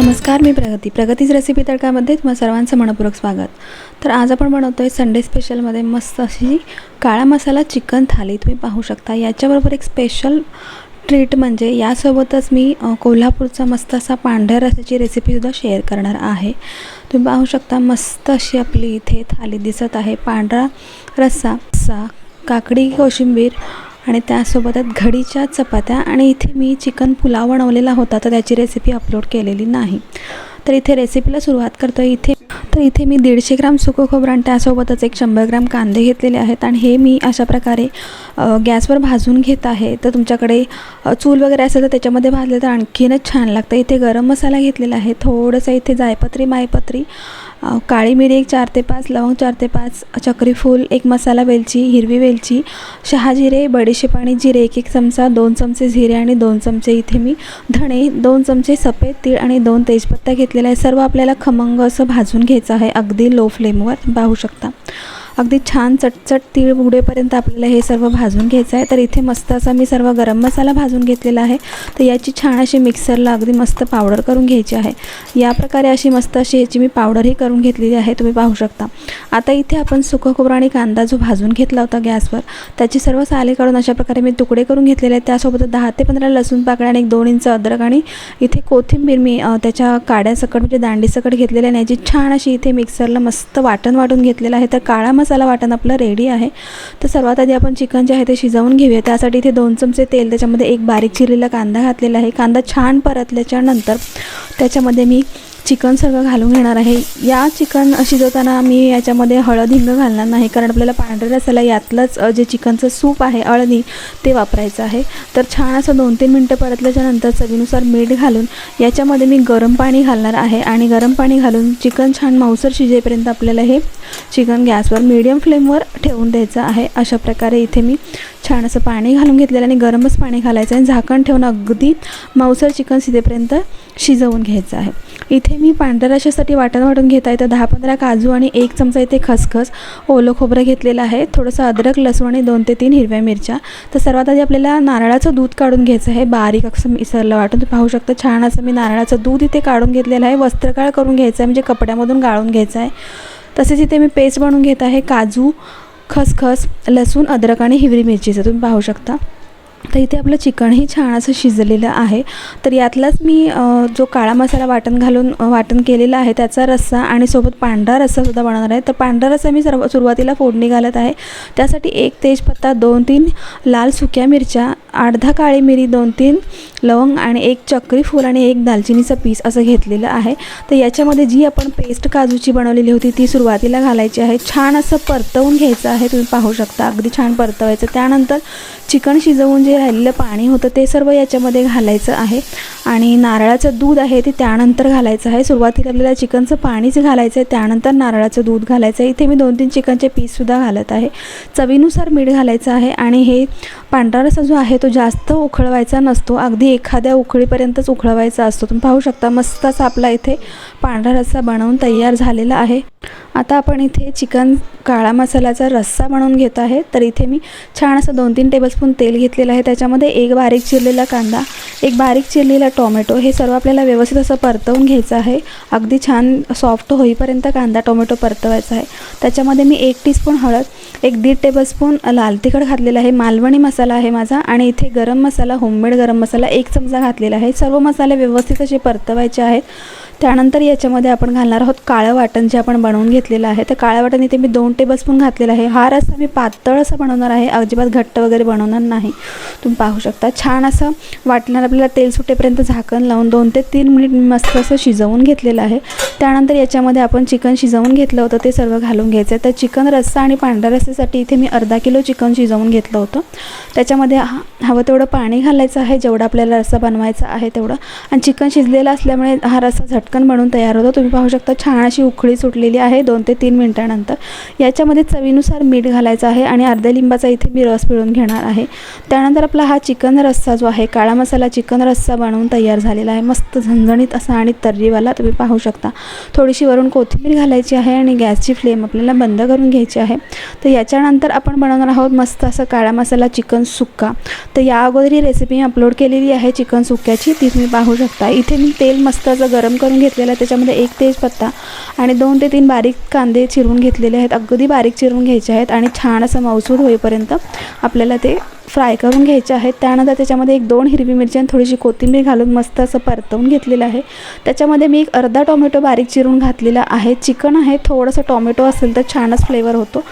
नमस्कार मी प्रगती. प्रगतीच रेसिपी तडकामध्ये तुम्हा सर्वांचं मनपूर्वक स्वागत. तर आज आपण बनवतो आहे संडे स्पेशलमध्ये मस्त अशी काळा मसाला चिकन थाली. तुम्ही पाहू शकता. याच्याबरोबर एक स्पेशल ट्रीट म्हणजे यासोबतच मी कोल्हापूरचा मस्त असा पांढऱ्या रसाची रेसिपीसुद्धा शेअर करणार आहे. तुम्ही पाहू शकता मस्त अशी आपली इथे थाली दिसत आहे. पांढरा रस्सा रस्सा काकडी कोशिंबीर आणि त्यासोबतच घडीच्या चपात्या आणि इथे मी चिकन पुलाव बनवलेला होता तर त्याची रेसिपी अपलोड केलेली नाही. तर इथे रेसिपीला सुरुवात करतो इथे तर इथे मी दीडशे ग्राम सुकं खोबरं आणि त्यासोबतच एक शंभर ग्राम कांदे घेतलेले आहेत आणि हे मी अशा प्रकारे गॅसवर भाजून घेत आहे. तर तुमच्याकडे चूल वगैरे असेल तर त्याच्यामध्ये भाजले तर आणखीनच छान लागतं. इथे गरम मसाला घेतलेला आहे. थोडंसं इथे जायपत्री मायपत्री काळी मिरी एक चार ते पाच लवंग चार ते पाच चक्रीफूल एक मसाला वेलची हिरवी वेलची शहाजिरे बडीशेप आणि जिरे एक एक चमचा दोन चमचे जिरे आणि दोन चमचे इथे मी धणे दोन चमचे सफेद तीळ आणि दोन तेजपत्ता घेतलेला आहे. सर्व आपल्याला खमंग असं भाजून घ्यायचं आहे. अगदी लो फ्लेमवर पाहू शकता. अगदी छान चटचट तीळ उडेपर्यंत आपल्याला हे सर्व भाजून घ्यायचं आहे. तर इथे मस्त असा मी सर्व गरम मसाला भाजून घेतलेला आहे. तर याची छान अशी मिक्सरला अगदी मस्त पावडर करून घ्यायची आहे. या प्रकारे अशी मस्त अशी याची मी पावडरही करून घेतलेली आहे तुम्ही पाहू शकता. आता इथे आपण सुकं खोबरं आणि कांदा जो भाजून घेतला होता गॅसवर त्याची सर्व साले काढून अशा प्रकारे मी तुकडे करून घेतलेले आहेत. त्यासोबत दहा ते पंधरा लसूण पाकळ्या आणि एक दोन इंच अद्रक आणि इथे कोथिंबीर मी त्याच्या काड्यासकट म्हणजे दांडीसकट घेतलेल्या आहे. आणि याची छान अशी इथे मिक्सरला मस्त वाटण वाटून घेतलेलं आहे. तर काळा मसाला वाटण आपलं रेडी आहे. तर सर्वात आधी आपण चिकन जे आहे ते शिजवून घेऊया. त्यासाठी इथे दोन चमचे तेल त्याच्यामध्ये एक बारीक चिरलेला कांदा घातलेला आहे. कांदा छान परतल्याच्यानंतर त्याच्यामध्ये मी चिकन सगळं घालून घेणार आहे. या चिकन शिजवताना मी याच्यामध्ये हळद हिंग घालणार नाही कारण आपल्याला पांढऱ्या रसाला यातलंच जे चिकनचं सूप आहे अळणी ते वापरायचं आहे. तर छान असं दोन तीन मिनटं परतल्याच्या नंतर चवीनुसार मीठ घालून याच्यामध्ये मी गरम पाणी घालणार आहे आणि गरम पाणी घालून चिकन छान मांसर शिजेपर्यंत आपल्याला हे चिकन गॅसवर मीडियम फ्लेमवर ठेवून द्यायचं आहे. अशा प्रकारे इथे मी छान असं पाणी घालून घेतलेलं आणि गरमच पाणी घालायचं आहे. झाकण ठेवून अगदी मांसर चिकन शिजेपर्यंत शिजवून घ्यायचं आहे. इथे मी पांढऱ्या रशासाठी वाटण वाटून घेत आहे. तर दहा पंधरा काजू आणि एक चमचा इथे खसखस ओलं खोबरं घेतलेलं आहे. थोडंसं अद्रक लसूण आणि दोन ते तीन हिरव्या मिरच्या. तर सर्वात आधी आपल्याला नारळाचं दूध काढून घ्यायचं आहे. बारीक असं मिसरलं वाटून. तुम्ही पाहू शकता छान असं मी नारळाचं दूध इथे काढून घेतलेलं आहे. वस्त्रकाळ करून घ्यायचं आहे. म्हणजे कपड्यामधून गाळून घ्यायचं आहे. तसेच इथे मी पेस्ट बनवून घेत आहे. काजू खसखस लसूण अद्रक आणि हिरवी मिरचीचं तुम्ही पाहू शकता. तर इथे आपलं चिकनही छान असं शिजलेलं आहे. तर यातलाच मी जो काळा मसाला वाटण घालून वाटण केलेला आहे त्याचा रस्सा आणि सोबत पांढरा रस्सासुद्धा बनवणार आहे. तर पांढरा रस्सा मी सर्व सुरुवातीला फोडणी घालत आहे. त्यासाठी एक तेजपत्ता दोन तीन लाल सुक्या मिरच्या अर्धा काळी मिरी दोन तीन लवंग आणि एक चक्री फूल आणि एक दालचिनीचं पीस असं घेतलेलं आहे. तर याच्यामध्ये जी आपण पेस्ट काजूची बनवलेली होती ती सुरुवातीला घालायची आहे. छान असं परतवून घ्यायचं आहे तुम्ही पाहू शकता. अगदी छान परतवायचं. त्यानंतर चिकन शिजवून जे राहिलेलं पाणी होतं ते सर्व याच्यामध्ये घालायचं आहे. आणि नारळाचं दूध आहे ते त्यानंतर घालायचं आहे. सुरुवातीला आपल्याला चिकनचं पाणीच घालायचं आहे. त्यानंतर नारळाचं दूध घालायचं आहे. इथे मी दोन तीन चिकनचे पीससुद्धा घालत आहे. चवीनुसार मीठ घालायचं आहे. आणि हे पांढरा रसा जो आहे तो जास्त उखळवायचा नसतो. अगदी एखाद्या उकळीपर्यंतच उखळवायचा असतो. तुम्ही पाहू शकता मस्त असा आपला इथे पांढरा रस्सा बनवून तयार झालेला आहे. आता आपण इथे चिकन काळा मसाल्याचा रस्सा बनवून घेत आहे. तर इथे मी छान असं दोन तीन टेबलस्पून तेल घेतलेलं आहे. त्याच्यामध्ये एक बारीक चिरलेला कांदा एक बारीक चिरलेला टोमॅटो हे सर्व आपल्याला व्यवस्थित असं परतवून घ्यायचं आहे. अगदी छान सॉफ्ट होईपर्यंत कांदा टोमॅटो परतवायचा आहे. त्याच्यामध्ये मी एक टीस्पून हळद एक दीड टेबलस्पून लाल तिखट घातलेलं आहे. मालवणी मसाला आहे माझा आणि इथे गरम मसाला होममेड गरम मसाला एक चमचा घातलेला आहे. सर्व मसाले व्यवस्थित असे परतवायचे आहेत. त्यानंतर याच्यामध्ये आपण घालणार आहोत काळं वाटण जे आपण बनवून घेतलेलं आहे. तर काळं वाटण इथे मी दोन टेबलस्पून घातलेलं आहे. हा रस्सा मी पातळ असं बनवणार आहे. अजिबात घट्ट वगैरे बनवणार नाही. तुम्ही पाहू शकता. छान असं वाटणार आपल्याला तेल सुटेपर्यंत झाकण लावून दोन ते तीन मिनिट मी मस्त असं शिजवून घेतलेलं आहे. त्यानंतर याच्यामध्ये आपण चिकन शिजवून घेतलं होतं ते सर्व घालून घ्यायचं आहे. तर चिकन रस्सा आणि पांढऱ्या रस्स्यासाठी इथे मी अर्धा किलो चिकन शिजवून घेतलं होतं. त्याच्यामध्ये हा- हवं तेवढं पाणी घालायचं आहे जेवढं आपल्याला रस्सा बनवायचा आहे तेवढं. आणि चिकन शिजलेलं असल्यामुळे हा रस्सा झटकन बनवून तयार होतो. तुम्ही पाहू शकता छान अशी उखळी सुटलेली आहे दोन ते तीन मिनटानंतर. याच्यामध्ये चवीनुसार मीठ घालायचं आहे आणि अर्ध्या लिंबाचा इथे मी रस पिळून घेणार आहे. त्यानंतर आपला हा चिकन रस्सा जो आहे काळा मसाला चिकन चिकन रस्सा बनवून तयार झालेला आहे. मस्त झणझणीत असा आणि तर्रीवाला तुम्ही पाहू शकता. थोडीशी वरून कोथिंबीर घालायची आहे आणि गॅसची फ्लेम आपल्याला बंद करून घ्यायची आहे. तर याच्यानंतर आपण बनवणार आहोत मस्त असं काळा मसाला चिकन सुक्का. तर या अगोदर ही रेसिपी मी अपलोड केलेली आहे चिकन सुक्याची. ती तुम्ही पाहू शकता. इथे मी तेल मस्त असं गरम करून घेतलेलं आहे. त्याच्यामध्ये एक तेजपत्ता आणि दोन ते तीन बारीक कांदे चिरून घेतलेले आहेत. अगदी बारीक चिरून घ्यायचे आहेत आणि छान असं मौसूद होईपर्यंत आपल्याला ते फ्राय करून घ्यायचे आहेत. त्यानंतर त्याच्यामध्ये एक दोन हिरवी मिरची आणि थोडीशी कोथिंबीर घालून मस्त असं परतवून घेतलेलं आहे. त्याच्यामध्ये मी एक अर्धा टोमॅटो बारीक चिरून घातलेला आहे. चिकन आहे थोडंसं टोमॅटो असेल तर छानच फ्लेवर होतो.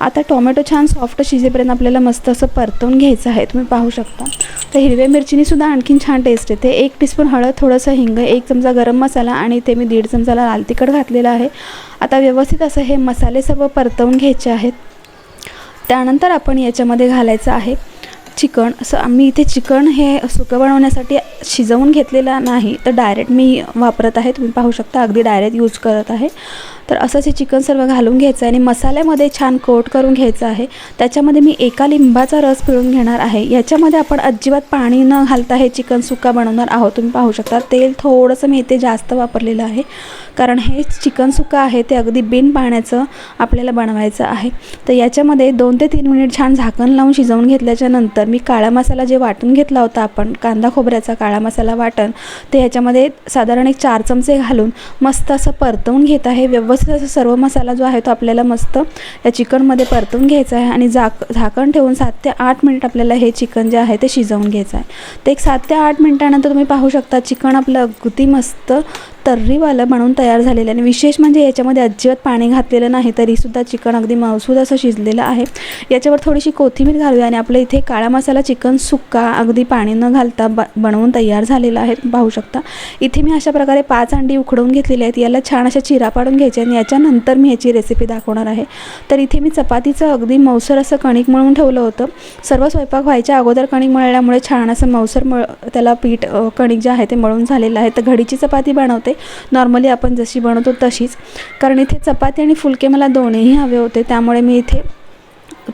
आता टोमॅटो छान सॉफ्ट शिजेपर्यंत आपल्याला मस्त असं परतवून घ्यायचं आहे. तुम्ही पाहू शकता. तर हिरव्या मिरचीनीसुद्धा आणखीन छान टेस्ट येते. एक टीस्पून हळद थोडंसं हिंग एक चमचा गरम मसाला आणि ते मी दीड चमचाला लाल तिखट घातलेलं आहे. आता व्यवस्थित असं हे मसाले सर्व परतवून घ्यायचे आहेत. त्यानंतर आपण याच्यामध्ये घालायचं आहे चिकन असं आम्ही इथे चिकन हे सुकं बनवण्यासाठी शिजवून घेतलेलं नाही. तर डायरेक्ट मी वापरत आहे. तुम्ही पाहू शकता अगदी डायरेक्ट यूज करत आहे. तर असंच हे चिकन सर्व घालून घ्यायचं आहे आणि मसाल्यामध्ये छान कोट करून घ्यायचं आहे. त्याच्यामध्ये मी एका लिंबाचा रस पिळून घेणार आहे. याच्यामध्ये आपण अजिबात पाणी न घालता हे चिकन सुक्का बनवणार आहोत. तुम्ही पाहू शकता तेल थोडंसं मी इथे जास्त वापरलेलं आहे. कारण हे चिकन सुका आहे ते अगदी बिन पाण्याचं आपल्याला बनवायचं आहे. तर याच्यामध्ये दोन ते तीन मिनिट छान झाकण लावून शिजवून घेतल्याच्या नंतर मी काळा मसाला जे वाटून घेतला होता आपण कांदा खोबऱ्याचा काळा मसाला वाटण ते याच्यामध्ये साधारण एक चार चमचे घालून मस्त असं परतवून घेत आहे. व्यवस्थित असं सर्व मसाला जो आहे तो आपल्याला मस्त या चिकनमध्ये परतवून घ्यायचा आहे आणि झाक झाकण ठेवून सात ते आठ मिनिट आपल्याला हे चिकन जे आहे ते शिजवून घ्यायचं आहे. ते एक सात ते आठ मिनिटानंतर तुम्ही पाहू शकता चिकन आपलं अगदी मस्त तर्रीवालं म्हणून तयार झालेलं आहे. आणि विशेष म्हणजे याच्यामध्ये अजिबात पाणी घातलेलं नाही तरीसुद्धा चिकन अगदी मौसूद असं शिजलेलं आहे. याच्यावर थोडीशी कोथिंबीर घालूया आणि आपलं इथे काळा मसाला चिकन सुक्का अगदी पाणी न घालता ब बनवून तयार झालेलं आहे. पाहू शकता. इथे मी अशा प्रकारे पाच अंडी उखडून घेतलेली आहेत. याला छान अशा चिरा पाडून घ्यायच्या आणि याच्यानंतर मी याची रेसिपी दाखवणार आहे. तर इथे मी चपातीचं अगदी मौसर असं कणिक मळून ठेवलं होतं. सर्व स्वयंपाक व्हायच्या अगोदर कणिक मळल्यामुळे छान असं मौसर मळ त्याला पीठ कणिक जे आहे ते मळून झालेलं आहे. तर घडीची चपाती बनवते. नॉर्मली आपण जशी बनवतो तशीच. कारण इथे चपाती आणि फुलके मला दोन्हीही हवे होते त्यामुळे मी इथे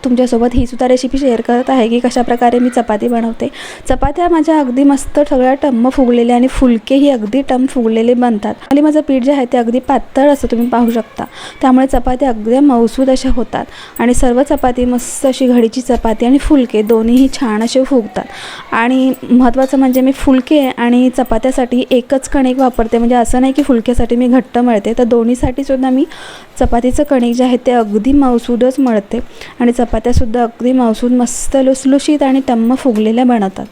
तुमच्यासोबत ही सुद्धा रेसिपी शेअर करत आहे की कशाप्रकारे मी चपाती बनवते. चपात्या माझ्या अगदी मस्त सगळ्या टम्म फुगलेल्या आणि फुलकेही अगदी टम फुगलेले बनतात. आणि माझं पीठ जे आहे ते अगदी पातळ असं तुम्ही पाहू शकता. त्यामुळे चपात्या अगदी मौसूद अशा होतात. आणि सर्व चपाती मस्त अशी घडीची चपाती आणि फुलके दोन्हीही छान असे फुगतात. आणि महत्त्वाचं म्हणजे मी फुलके आणि चपात्यासाठी एकच कणिक वापरते. म्हणजे असं नाही की फुलक्यासाठी मी घट्ट मळते. तर दोन्हीसाठी सुद्धा मी चपातीचं कणिक जे आहे ते अगदी मौसूदच मळते. आणि चपात्यासुद्धा अगदी मावसून मस्त लुसलुशीत आणि टम्म फुगलेल्या बनवतात.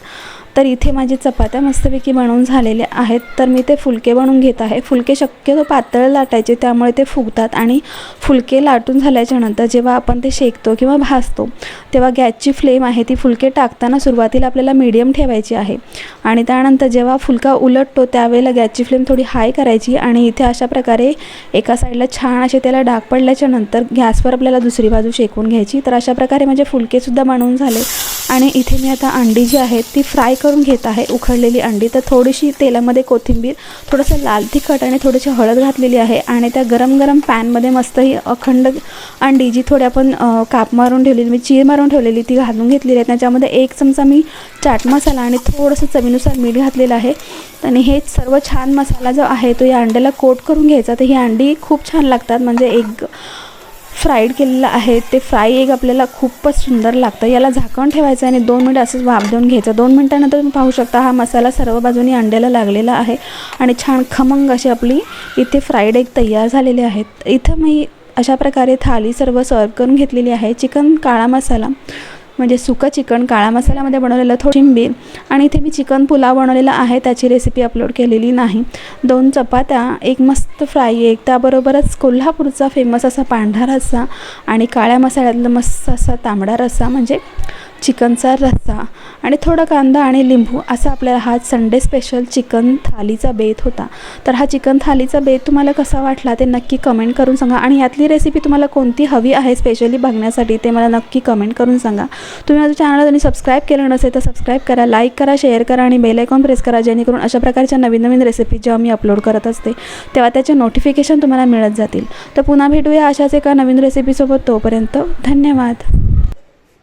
तर इथे माझी चपात्या मस्तपैकी बनवून झालेल्या आहेत. तर मी ते फुलके बनवून घेत आहे. फुलके शक्यतो पातळ लाटायचे त्यामुळे ते फुगतात आणि फुलके लाटून झाल्याच्यानंतर जेव्हा आपण ते शेकतो किंवा भासतो तेव्हा गॅसची फ्लेम आहे ती फुलके टाकताना सुरुवातीला आपल्याला मीडियम ठेवायची आहे. आणि त्यानंतर जेव्हा फुलका उलटतो त्यावेळेला गॅसची फ्लेम थोडी हाय करायची आणि इथे अशा प्रकारे एका साईडला छान असे त्याला डाग पडल्याच्या नंतर गॅसवर आपल्याला दुसरी बाजू शेकून घ्यायची. तर अशा प्रकारे माझे फुलकेसुद्धा बनवून झाले. आणि इथे मी आता अंडी जी आहेत ती फ्राय करून घेत आहे उखडलेली अंडी. तर थोडीशी तेलामध्ये कोथिंबीर थोडंसं लाल तिखट आणि थोडीशी हळद घातलेली आहे आणि त्या गरम गरम पॅनमध्ये मस्त ही अखंड अंडी जी थोडी आपण काप मारून ठेवलेली मी चीर मारून ठेवलेली ती घालून घेतलेली आहे त्याच्यामध्ये एक चमचा मी चाट मसाला आणि थोडंसं चवीनुसार मीठ घातलेलं आहे. आणि हे सर्व छान मसाला जो आहे तो या अंड्याला कोट करून घ्यायचा. तर ही अंडी खूप छान लागतात. म्हणजे एक फ्राईड केलेलं आहे. ते फ्राय एक आपल्याला खूपच सुंदर लागतं. याला झाकण ठेवायचं आणि दोन मिनटं असंच वाफ देऊन घ्यायचं. दोन मिनटानंतर तुम्ही पाहू शकता हा मसाला सर्व बाजूनी अंड्याला लागलेला आहे आणि छान खमंग अशी आपली इथे फ्राईड एग तयार झालेले आहेत. इथं मी अशा प्रकारे थाली सर्व सर्व करून घेतलेली आहे. चिकन काळा मसाला म्हणजे सुकं चिकन काळा मसाल्यामध्ये बनवलेलं थोडींबीर आणि इथे मी चिकन पुलाव बनवलेला आहे. त्याची रेसिपी अपलोड केलेली नाही. दोन चपात्या एक मस्त फ्राय एक त्याबरोबरच कोल्हापूरचा फेमस असा पांढरा रस्सा आणि काळ्या मसाल्यातला मस्त असा तांबडा रस्सा. म्हणजे चिकनचा रस्सा आणि थोडा कांदा आणि लिंबू असा आपल्याला हा संडे स्पेशल चिकन थालीचा बेत होता. तर हा चिकन थालीचा बेत तुम्हाला कसा वाटला ते नक्की कमेंट करून सांगा. आणि यातली रेसिपी तुम्हाला कोणती हवी आहे स्पेशली बघण्यासाठी ते मला नक्की कमेंट करून सांगा. तुम्ही माझं चॅनल तुम्ही सबस्क्राईब केलं नसेल तर सबस्क्राईब करा लाईक करा शेअर करा आणि बेल आयकॉन प्रेस करा जेणेकरून अशा प्रकारच्या नवीन नवीन रेसिपी जेव्हा मी अपलोड करत असते तेव्हा त्याचे नोटिफिकेशन तुम्हाला मिळत जातील. तर पुन्हा भेटूया अशाच एका नवीन रेसिपीसोबत तोपर्यंत धन्यवाद.